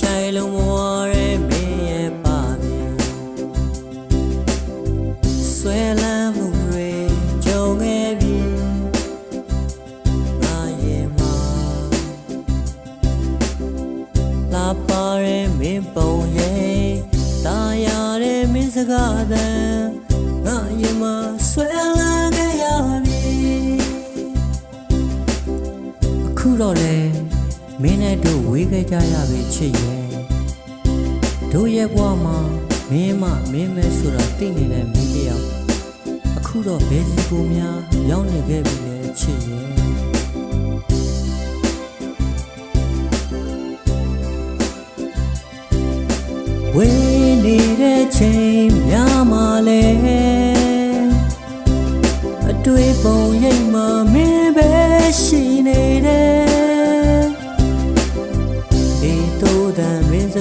ဆိုင်လုံးဝရဲမင်းရဲ့ပါပြီဆွဲလမ်းမှုတွေကြုံခဲ့ပြီငါရဲ့မှာလာပါရဲမင်းပုံရဲ့ตาရရဲမင်းစကားတန်ငါရဲ့မှာဆွဲလမ်းခဲ့ရပြီအခုတော့လေ မင်းနဲ့တို့ဝေးခဲ့ကြရပြီချစ်ရဲ့တို့ရဲ့ဘဝမှာမင်းမမင်းမဲဆိုတာသိနေတဲ့မင်းတယောက်အခုတော့ဘယ်စီကိုများရောက်နေခဲ့ပြီလဲချစ်ရဲ့ဝေးနေတဲ့ချိန်များမှလဲအတွေ့ပုံရိပ်မှမင်းပဲရှိနေ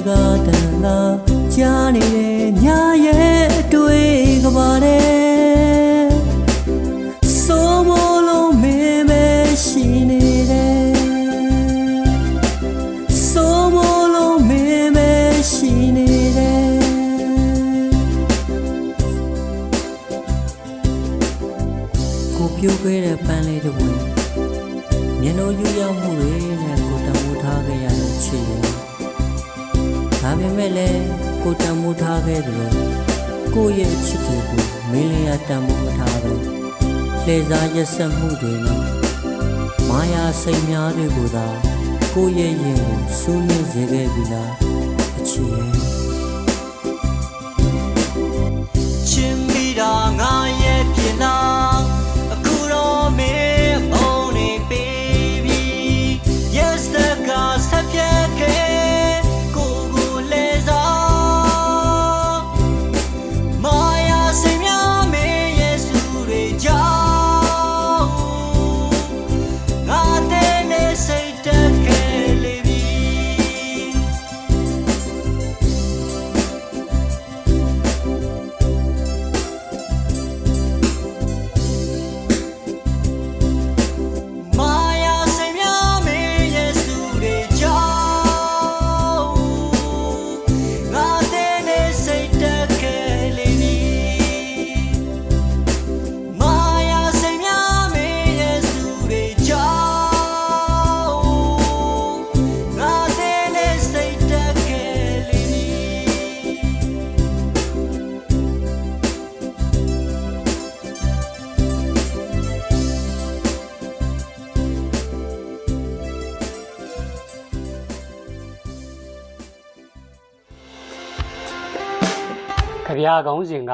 ကားတန်လာကြားနေတဲ့ညရဲ့အတွေ့ကပါတဲ့စိုးမလုံးမင်းပဲရှိနေတယ်ဆိုမလို့မင်းမရှိနေတယ်ကိုပြိုးခဲ့တဲ့ပန်းလေးတစ်ပွင့်မျက်နှာယူရောက်မှုတွေနဲ့ကိုတမိုးထားခဲ့ရတဲ့ချစ်ရဲ့ ဒါပေမဲ့လည်းကိုတမိုးထားခဲ့တယ်လို့ကိုယ့်ရဲ့ချစ်တွေကိုမင်းလေးရတမိုးမထားပဲလှည့်စားရက်ဆက်မှုတွေနဲ့မာယာစိတ်များတွေကိုသာကိုယ့်ရဲ့ရင်ကိုစူးနှင်းစေခဲ့ပြီလားအချစ်ရဲ့ ကြပြာကောင်းစဉ်က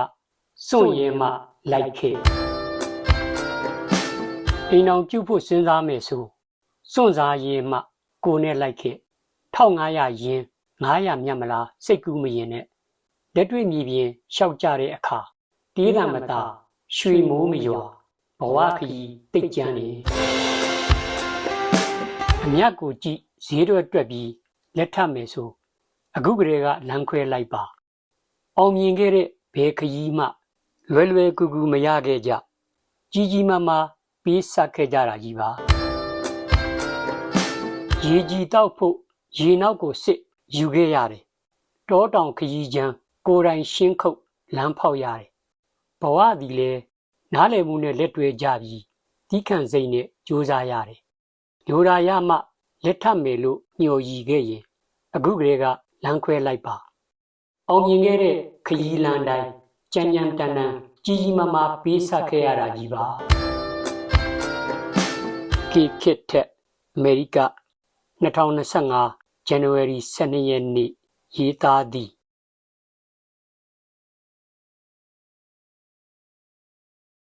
စွန့်ရင်မှလိုက်ခဲ့အိမ်အောင်ပြုတ်ဖို့စဉ်းစားမယ်ဆိုစွန့်စားရင်မှကိုနဲ့လိုက်ခဲ့1500ယင်း900မြတ်မလားစိတ်ကူးမရင်နဲ့လက်တွေ့မြေပြင်ရှောက်ကြတဲ့အခါတေးတံမသာရွှေမိုးမရွာဘဝခရီးတိတ်ကြမ်းနေအမြတ်ကိုကြည့်ဈေးတော့တွက်ပြီးလက်ထပ်မယ်ဆိုအခုကလေးကလမ်းခွဲလိုက်ပါ အောင်မြင်ခဲ့တဲ့ဘယ်ခရီးမှ လွယ်လွယ်ကူကူမရခဲ့ကြကြီးကြီးမားမားပေးဆက်ခဲ့ကြတာကြီးပါရေကြီးတောက်ဖို့ရေနောက်ကိုစစ်ယူခဲ့ရတယ်တောတောင်ခရီးချမ်းကိုယ်တိုင်ရှင်းခုတ်လမ်းဖောက်ရတယ်ဘဝသည်လဲနားလည်မှုနဲ့လက်တွေ့ကြပြီးတီးခန့်စိတ်နဲ့ကြိုးစားရတယ်လိုရာရမှလက်ထပ်မယ်လို့ညှို့ရည်ခဲ့ရင်အခုကလေးကလမ်းခွဲလိုက်ပါ အောင်မြင်ခဲ့တဲ့ခရီးလမ်းတိုင်းကြမ်းကြမ်းတန်တန်ကြီးကြီးမားမားပေးဆက်ခဲ့ရတာကြီးပါကေခစ်ထက်အမေရိက2025 January 12ရက်နေ့ရေးသားသည့်